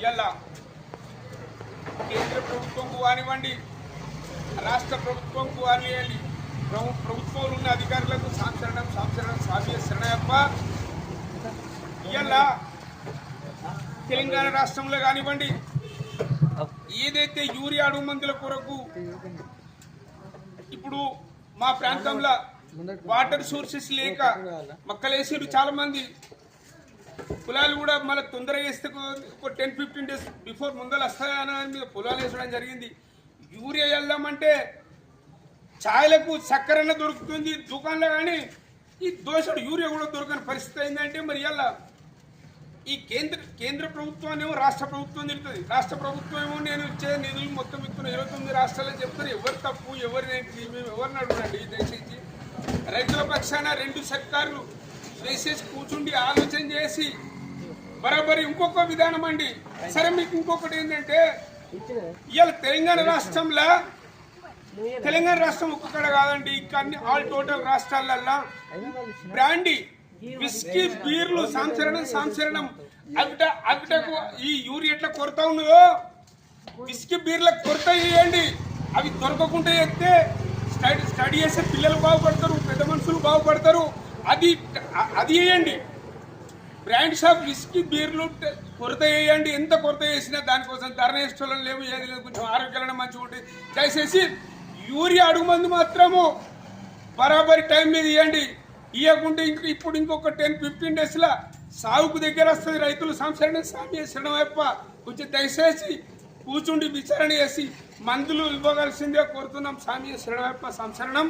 ఇలా కేంద్ర ప్రభుత్వంకు కానివ్వండి రాష్ట్ర ప్రభుత్వంకు కానివ్వండి ప్రభు ప్రభుత్వంలో ఉన్న అధికారులకు సంచలనం సంచలనం సాధ్య శరణయప్ప. ఇలా తెలంగాణ రాష్ట్రంలో కానివ్వండి. ఏదైతే యూరియా అడుగు మందుల కొరకు ఇప్పుడు మా ప్రాంతంలో వాటర్ సోర్సెస్ లేక మక్కలేసారు చాలా మంది పొలాలు కూడా మళ్ళీ తొందరగా వేస్తే ఒక టెన్ ఫిఫ్టీన్ డేస్ బిఫోర్ ముందర వస్తాయని మీద పొలాలు వేసడం జరిగింది. యూరియా వెళ్దామంటే ఛాయలకు చక్కెరన్న దొరుకుతుంది దుకాణంలో కానీ ఈ దోషుడు యూరియా కూడా దొరకని పరిస్థితి అయిందంటే మరి ఇలా ఈ కేంద్ర కేంద్ర ప్రభుత్వాన్ని ఏమో రాష్ట్ర ప్రభుత్వం తిరుగుతుంది రాష్ట్ర ప్రభుత్వం ఏమో నేను ఇచ్చే నిధులు మొత్తం ఇస్తున్న ఇరవై తొమ్మిది రాష్ట్రాలు చెప్తారు. ఎవరు తప్పు ఎవరు ఏంటి మేము ఎవరిని అడుగునండి దయచేసి రైతుల పక్షాన రెండు సర్కారులు వేసేసి కూర్చుండి ఆలోచన చేసి బరాబరి ఇంకొక విధానం అండి. సరే మీకు ఇంకొకటి ఏంటంటే ఇవాళ తెలంగాణ రాష్ట్రంలో తెలంగాణ రాష్ట్రం ఒక్కడ కాదండి ఇక్కడ ఆల్ టోటల్ రాష్ట్రాలల్లో బ్రాండీ విస్కీ బీర్లు సంచరణం సంచరణం. అవిట అవిటకు ఈ యూరియట్ల కొరత ఉన్నదో విస్కీ బీర్ల కొరత ఇవ్వండి అవి దొరకకుండా చేస్తే స్టడీ స్టడీ చేసే పిల్లలు బాగుపడతారు పెద్ద మనుషులు బాగుపడతారు. అది అది వేయండి బ్రాండ్ షాప్ విస్కీ బీర్లు కొరత వేయండి. ఎంత కొరత చేసినా దానికోసం ధర వేసుకోవడం లేవు. ఏది లేదు. కొంచెం ఆరోగ్యాలను మంచిగా ఉంటుంది దయచేసి యూరియా అడుగు మందు మాత్రము బరాబరి టైం మీద ఇవ్వండి ఇవ్వకుంటే ఇంక ఇప్పుడు ఇంకొక టెన్ ఫిఫ్టీన్ డేస్లో సాగుకు దగ్గర వస్తుంది. రైతులు సంసరణ సామి చేసడం కొంచెం దయచేసి కూర్చుండి విచారణ చేసి మందులు ఇవ్వవలసిందే కోరుతున్నాం. సామి శరణవైప సంసరణం